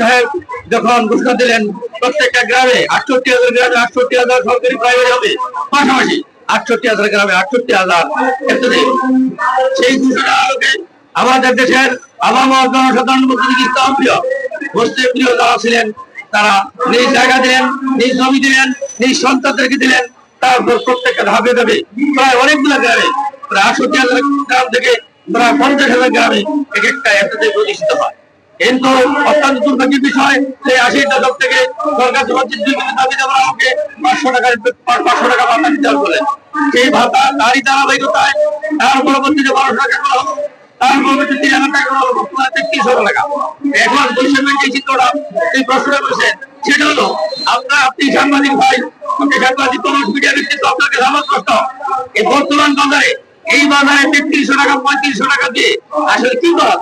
সাহেব যখন ঘোষণা দিলেন, প্রত্যেকটা গ্রামে আটষট্টি হাজার গ্রামে আটষট্টি হাজার সরকারি প্রাইভেট হবে। পাশাপাশি আটষট্টি হাজার গ্রামে আটষট্টি হাজার সেই ঘোষণা আমাদের দেশের জনসাধারণ যারা ছিলেন, তারা নিজ জায়গা দিলেন, নিজ জমি দিলেন, নিজ সন্তানদেরকে দিলেন। তারপর প্রত্যেকটা ধাপে ধাপে প্রায় অনেকগুলো গ্রামে, প্রায় আটষট্টি হাজার গ্রাম থেকে প্রায় পঞ্চাশ হাজার গ্রামে এক একটা প্রতিষ্ঠিত হয়। কিন্তু অত্যন্ত দুর্ভাগ্যের বিষয় সেই আশির দশক থেকে সরকার কোটি দাবি দেওয়া আমাকে পাঁচশো টাকার পাঁচশো টাকা ভাতা দিতে হবে সেই ভাতা তারই ধারাবাহিকতায় তার পরবর্তীতে বারোশো টাকা করা হলো যে করেছেন সেটা হলো আপনার আপনি সাংবাদিক ভাই সাংবাদিক ব্যক্তিত্ব, আপনাকে বর্তমান বাজারে এই বাজারে তেত্রিশশো টাকা, পঁয়ত্রিশশো টাকা দিয়ে আসলে কি করা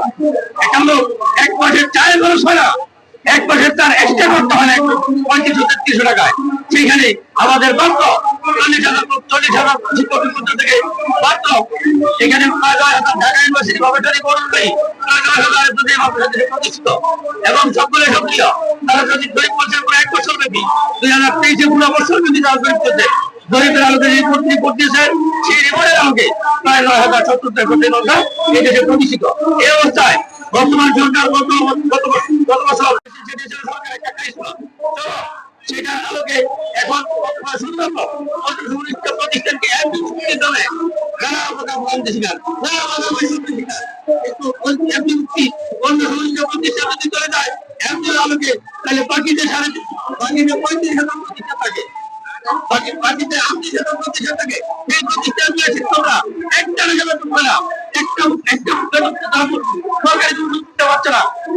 একটা লোক আমাদের এবং সকলে তারা যদি গরিব বছর এক বছর ব্যাপী, দুই হাজার তেইশে পুরো বছর যদি তারা করছে গরিবের আলোকে রিপোর্ট রিপোর্ট দিয়েছেন সেই রিপোর্টের আলোকে প্রায় নয় হাজার প্রতিষ্ঠিত। এই অবস্থায় বর্তমান সরকার গত গত বছর প্রতিষ্ঠান তাহলে পঁয়ত্রিশ থাকে। প্রতিষ্ঠান থাকে। একটা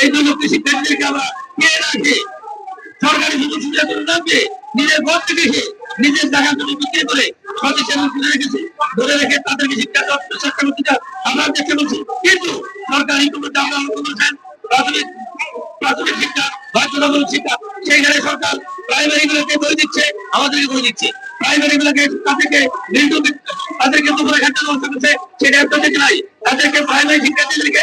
এই লক্ষ শিক্ষার্থীদেরকে আমরা কে রাখে? সরকারি সুযোগ সুবিধা করে রাখবে নিজের ঘর থেকে নিজের জায়গা থেকে বিক্রি করে প্রাথমিক শিক্ষা শিক্ষা, সেইখানে সরকার প্রাইমারি গুলোকে বই দিচ্ছে, আমাদেরকে বই দিচ্ছে। প্রাইমারি গুলোকে তাদেরকে তাদেরকে দুপুরে খাদ্য ব্যবস্থা করছে, সেটা তাদেরকে প্রাইমারি শিক্ষার্থীদেরকে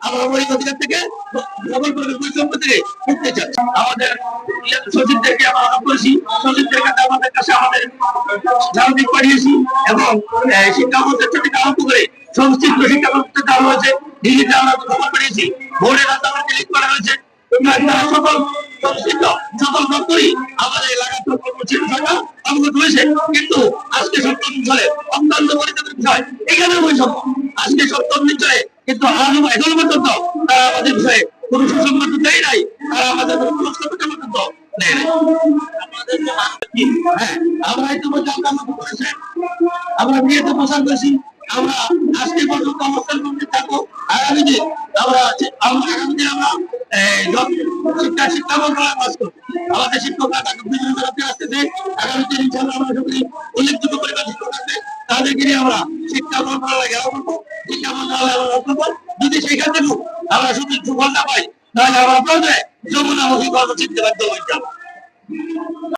আমরা অধিকার থেকে আমরা আহ্বান করেছি। আমাদের কাছে আমাদের আমাদের হয়েছে। কিন্তু আজকে সপ্তম অঞ্চলে অত্যন্ত পরিচিতের বিষয়। এখানে বৈষম্য। আজকে সপ্তম অঞ্চলে কিন্তু এখনও পর্যন্ত তারা আমাদের বিষয়ে কোনো সুসংবাদ দেয় নাই তারা আমাদের হ্যাঁ আমরা বিয়েতে প্রচার আমরা আজকে পর্যন্ত অবস্থান করতে থাকব। আগামী দিন আমরা আগামী দিন আমরা শিক্ষা শিক্ষা মন্ত্রণালয় কাজ করব, আমাদের শিক্ষকরা তাকে বিভিন্ন আসতেছে। আগামী দিন আমরা উল্লেখযোগ্য পরিমাণ শিক্ষক আছে, তাদেরকে নিয়ে আমরা শিক্ষা মন্ত্রণালয় ঘেরাও করব শিক্ষা মন্ত্রণালয় আমরা রক্ষা করব যদি সেখান থেকে আমরা শুধু সুফল না পাই। তাহলে আমরা কর্মচিন্তা বাধ্য হয়ে যাব।